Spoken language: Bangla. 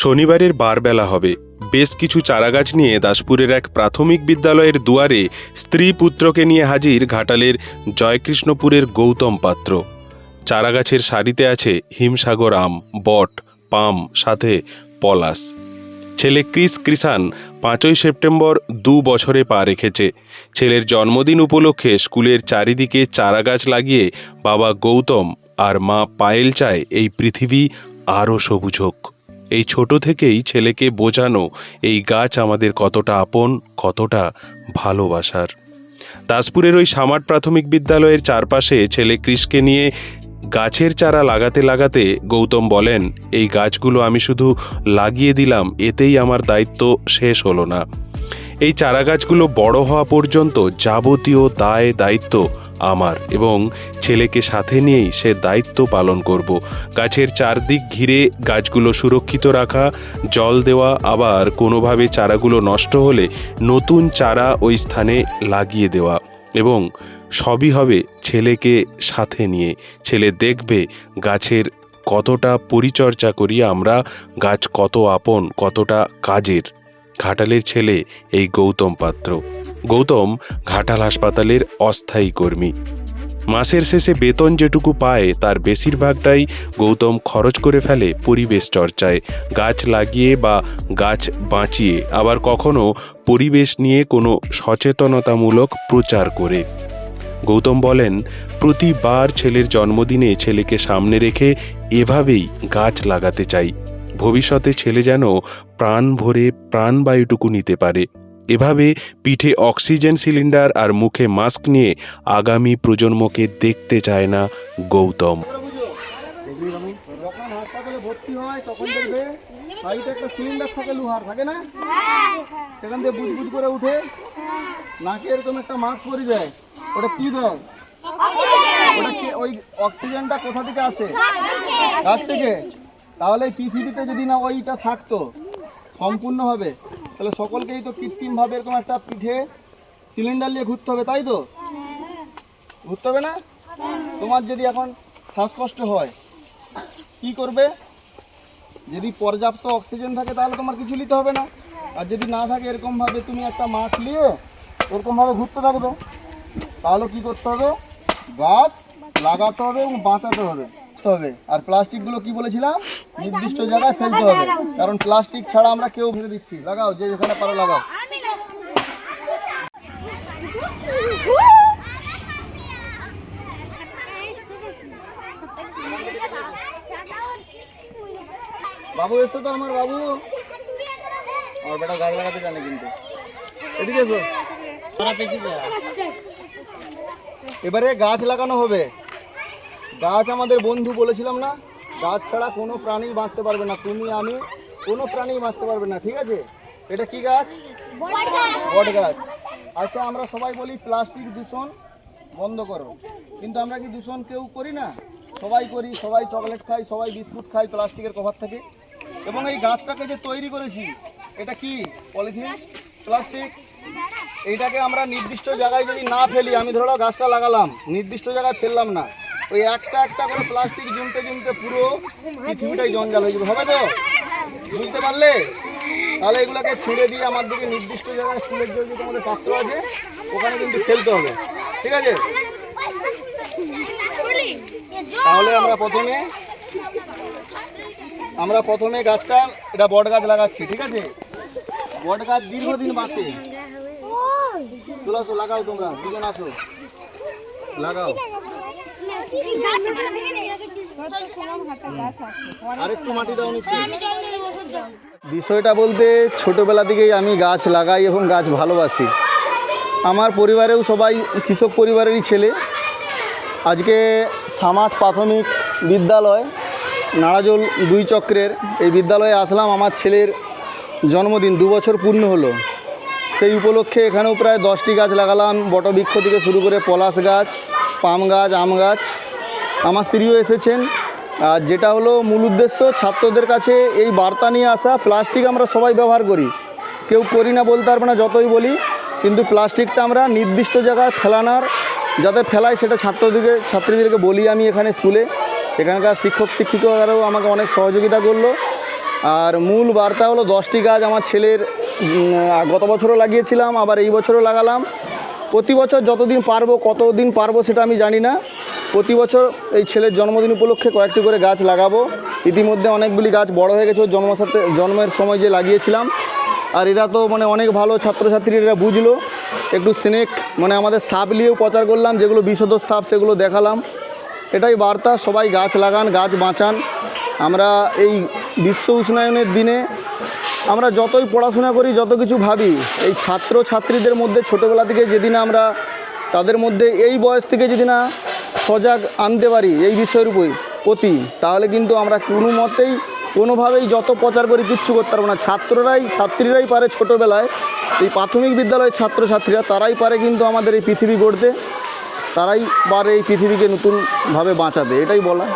শনিবারের বারবেলা হবে। বেশ কিছু চারাগাছ নিয়ে দাসপুরের এক প্রাথমিক বিদ্যালয়ের দুয়ারে স্ত্রী পুত্রকে নিয়ে হাজির ঘাটালের জয়কৃষ্ণপুরের গৌতম পাত্র। চারাগাছের সারিতে আছে হিমসাগর আম, বট, পাম, সাথে পলাশ। ছেলে ক্রিস কৃষান পাঁচই সেপ্টেম্বর দু বছরে পা রেখেছে। ছেলের জন্মদিন উপলক্ষে স্কুলের চারিদিকে চারাগাছ লাগিয়ে বাবা গৌতম আর মা পায়েল চায় এই পৃথিবী আরও সবুজ হোক। এই ছোট থেকেই ছেলেকে বোঝানো এই গাছ আমাদের কতটা আপন, কতটা ভালোবাসার। দাসপুরের ওই সামার প্রাথমিক বিদ্যালয়ের চারপাশে ছেলে কৃষকে নিয়ে গাছের চারা লাগাতে লাগাতে গৌতম বলেন, এই গাছগুলো আমি শুধু লাগিয়ে দিলাম, এতেই আমার দায়িত্ব শেষ হলো না। এই চারা গাছগুলো বড় হওয়া পর্যন্ত যাবতীয় দায় দায়িত্ব আমার এবং ছেলেকে সাথে নিয়েই সে দায়িত্ব পালন করব। গাছের চারদিক ঘিরে গাছগুলো সুরক্ষিত রাখা, জল দেওয়া, আবার কোনোভাবে চারাগুলো নষ্ট হলে নতুন চারা ওই স্থানে লাগিয়ে দেওয়া এবং সবই হবে ছেলেকে সাথে নিয়ে। ছেলে দেখবে গাছের কতটা পরিচর্যা করি আমরা, গাছ কত আপন, কতটা কাজের। ঘাটালের ছেলে, এই গৌতম পাত্র। গৌতম ঘাটাল হাসপাতালের অস্থায়ী কর্মী। মাসের শেষে বেতন যেটুকু পায়, তার বেশিরভাগটাই গৌতম খরচ করে ফেলে পরিবেশ চর্চায়। গাছ লাগিয়ে বা গাছ বাঁচিয়ে, আবার কখনো পরিবেশ নিয়ে কোনো সচেতনতামূলক প্রচার করে। গৌতম বলেন, প্রতিবার ছেলের জন্মদিনে ছেলেকে সামনে রেখে এভাবেই গাছ লাগাতে চাই। ভবিষ্যতে ছেলে যেন প্রাণ ভরে প্রাণবায়ুটুকু নিতে পারে। এভাবে পিঠে অক্সিজেন সিলিন্ডার আর মুখে মাস্ক নিয়ে আগামী প্রজন্মকে দেখতে চায় না গৌতম। ওটা কি ওই অক্সিজেনটা কোথা থেকে আসে গাছ থেকে তাহলে পৃথিবীতে যদি না ওইটা থাকতো সম্পূর্ণ হবে তাহলে সকলকেই তো কৃত্রিমভাবে এরকম একটা পিঠে সিলিন্ডার নিয়ে ঘুরতে হবে, তাই তো? ঘুরতে হবে না? তোমার যদি এখন শ্বাসকষ্ট হয়, কি করবে? যদি পর্যাপ্ত অক্সিজেন থাকে, তাহলে তোমার কিছু নিতে হবে না। আর যদি না থাকে, এরকমভাবে তুমি একটা মাছ নিয়ে এরকমভাবে ঘুরতে থাকবে। তাহলে কি করতে হবে? গাছ লাগাতে হবে এবং বাঁচাতে হবে। করতে হবে। আর প্লাস্টিকগুলো কি বলেছিলাম? নির্দিষ্ট জায়গায় ফেলতে হবে। কারণ প্লাস্টিক ছাড়া আমরা কেউ ফেলে দিচ্ছি। লাগাও, যে যেখানে পারো লাগাও। বাবু, এসো তো আমার বাবু। আমার বেটা গাছ লাগাতে জানে কিন্তু। এদিকে এসো। এবারে গাছ লাগানো হবে। গাছ আমাদের বন্ধু বলেছিলাম না? গাছ ছাড়া কোনো প্রাণী বাঁচতে পারবে না। তুমি, আমি, কোনো প্রাণী বাঁচতে পারবে না, ঠিক আছে? এটা কি গাছ? বট গাছ। আচ্ছা আমরা সবাই বলি প্লাস্টিক দূষণ বন্ধ করো। কিন্তু আমরা কি দূষণ কেউ করি না? সবাই করি, সবাই চকলেট খাই, সবাই বিস্কুট খাই প্লাস্টিকের কভার থেকে। এবং এই গাছটাকে যে তৈরি করেছি, এটা কি? পলিথিন? প্লাস্টিক? এইটাকে আমরা নির্দিষ্ট জায়গায় যদি না ফেলি, আমি ধরো গাছটা লাগালাম, নির্দিষ্ট জায়গায় ফেললাম না। ওই একটা একটা করে প্লাস্টিক জমতে জমতে পুরো পৃথিবীটাই জঞ্জাল হয়ে যাবে, হবে তো? বুঝতে পারলে? তাহলে এগুলোকে ছেড়ে দিয়ে আমার দিকে নির্দিষ্ট জায়গায় স্কুলের জন্য তোমাদের পাত্র আছে, ওখানে কিন্তু ফেলতে হবে। ঠিক আছে? তাহলে আমরা প্রথমে আমরা প্রথমে গাছটা, এটা বট গাছ লাগাচ্ছি, ঠিক আছে? বট গাছ দীর্ঘদিন বাঁচে। চলে আসো, লাগাও তোমরা, দুজন আসো। লাগাও। বিষয়টা বলতে ছোটোবেলা থেকেই আমি গাছ লাগাই এবং গাছ ভালোবাসি। আমার পরিবারেও সবাই কৃষক পরিবারেরই ছেলে। আজকে সামাট প্রাথমিক বিদ্যালয়, নাড়াজল দুই চক্রের এই বিদ্যালয়ে আসলাম। আমার ছেলের জন্মদিন দু বছর পূর্ণ হলো। সেই উপলক্ষে এখানেও প্রায় দশটি গাছ লাগালাম। বটবৃক্ষ থেকে শুরু করে পলাশ গাছ, পাম গাছ, আম গাছ আমার স্ত্রীও এসেছেন। আর যেটা হলো মূল উদ্দেশ্য, ছাত্রদের কাছে এই বার্তা নিয়ে আসা, প্লাস্টিক আমরা সবাই ব্যবহার করি। কেউ করি না বলতে পারবে না, যতই বলি, কিন্তু প্লাস্টিকটা আমরা নির্দিষ্ট জায়গায় ফেলানোর, যাতে ফেলাই সেটা ছাত্রদেরকে, ছাত্রীদেরকে বলি আমি এখানে স্কুলে। এখানকার শিক্ষক, শিক্ষিকারাও আমাকে অনেক সহযোগিতা করল। আর মূল বার্তা হলো, দশটি গাছ আমার ছেলের গত বছরও লাগিয়েছিলাম, আবার এই বছরও লাগালাম। প্রতি বছর যতদিন পারব, কতদিন পারব সেটা আমি জানি না। প্রতি বছর এই ছেলের জন্মদিন উপলক্ষে কয়েকটি করে গাছ লাগাবো। ইতিমধ্যে অনেকগুলি গাছ বড় হয়ে গেছে জন্ম সাথে জন্মের সময় যে লাগিয়েছিলাম। আর এরা তো মানে অনেক ভালো ছাত্রছাত্রী, এরা বুঝলো। একটু স্নেক মানে আমাদের সাপ নিয়েও প্রচার করলাম, যেগুলো বিষধর সাপ সেগুলো দেখালাম। এটাই বার্তা, সবাই গাছ লাগান, গাছ বাঁচান। আমরা এই বিশ্ব উষ্ণায়নের দিনে আমরা যতই পড়াশোনা করি, যত কিছু ভাবি, এই ছাত্র ছাত্রীদের মধ্যে ছোটোবেলা থেকে যেদিন আমরা তাদের মধ্যে এই বয়স থেকে যদি না সজাগ আনতে পারি এই বিষয়ের উপর প্রতি, তাহলে কিন্তু আমরা কোনো মতেই কোনোভাবেই যত প্রচার করি কিচ্ছু করতে পারব না। ছাত্ররাই, ছাত্রীরাই পারে ছোটোবেলায়, এই প্রাথমিক বিদ্যালয়ের ছাত্রছাত্রীরা, তারাই পারে কিন্তু আমাদের এই পৃথিবী গড়তে, তারাই পারে এই পৃথিবীকে নতুনভাবে বাঁচাতে, এটাই বলা।